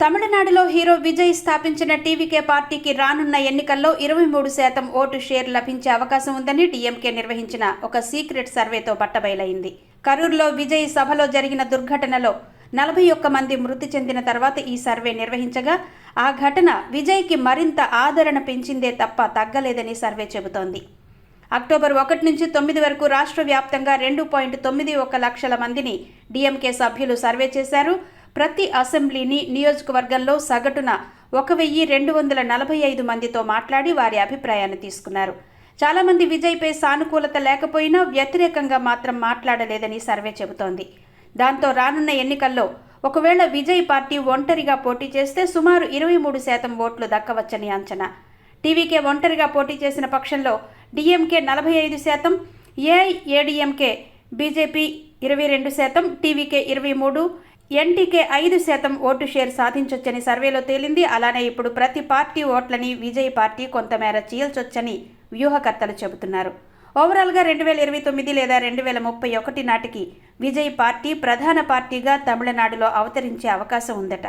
తమిళనాడులో హీరో విజయ్ స్థాపించిన టీవీకే పార్టీకి రానున్న ఎన్నికల్లో ఇరవై మూడు శాతం ఓటు షేర్ లభించే అవకాశం ఉందని డీఎంకే నిర్వహించిన ఒక సీక్రెట్ సర్వేతో పట్టబయలైంది కరూర్లో విజయ్ సభలో జరిగిన దుర్ఘటనలో నలభై ఒక్క మంది మృతి చెందిన తర్వాత ఈ సర్వే నిర్వహించగా ఆ ఘటన విజయ్కి మరింత ఆదరణ పెంచిందే తప్ప తగ్గలేదని సర్వే చెబుతోంది. అక్టోబర్ ఒకటి నుంచి తొమ్మిది వరకు రాష్ట్ర వ్యాప్తంగా రెండు పాయింట్ తొమ్మిది ఒక లక్షల మందిని డీఎంకే సభ్యులు సర్వే చేశారు. ప్రతి అసెంబ్లీని నియోజకవర్గంలో సగటున ఒక వెయ్యి రెండు వందల నలభై ఐదు మందితో మాట్లాడి వారి అభిప్రాయాన్ని తీసుకున్నారు. చాలామంది విజయ్పై సానుకూలత లేకపోయినా వ్యతిరేకంగా మాత్రం మాట్లాడలేదని సర్వే చెబుతోంది. దాంతో రానున్న ఎన్నికల్లో ఒకవేళ విజయ్ పార్టీ ఒంటరిగా పోటీ చేస్తే సుమారు ఇరవై మూడు శాతం ఓట్లు దక్కవచ్చని అంచనా. టీవీకే ఒంటరిగా పోటీ చేసిన పక్షంలో డిఎంకే నలభై ఐదు శాతం ఏఐఏడిఎంకే బీజేపీ ఇరవై రెండు శాతం టీవీకే ఇరవై మూడు ఎన్టీకే ఐదు శాతం ఓటు షేర్ సాధించొచ్చని సర్వేలో తేలింది. అలానే ఇప్పుడు ప్రతి పార్టీ ఓట్లని విజయ్ పార్టీ కొంతమేర చీల్చొచ్చని వ్యూహకర్తలు చెబుతున్నారు. ఓవరాల్గా రెండు వేల ఇరవై తొమ్మిది లేదా రెండు వేల ముప్పై ఒకటి నాటికి విజయ్ పార్టీ ప్రధాన పార్టీగా తమిళనాడులో అవతరించే అవకాశం ఉందట.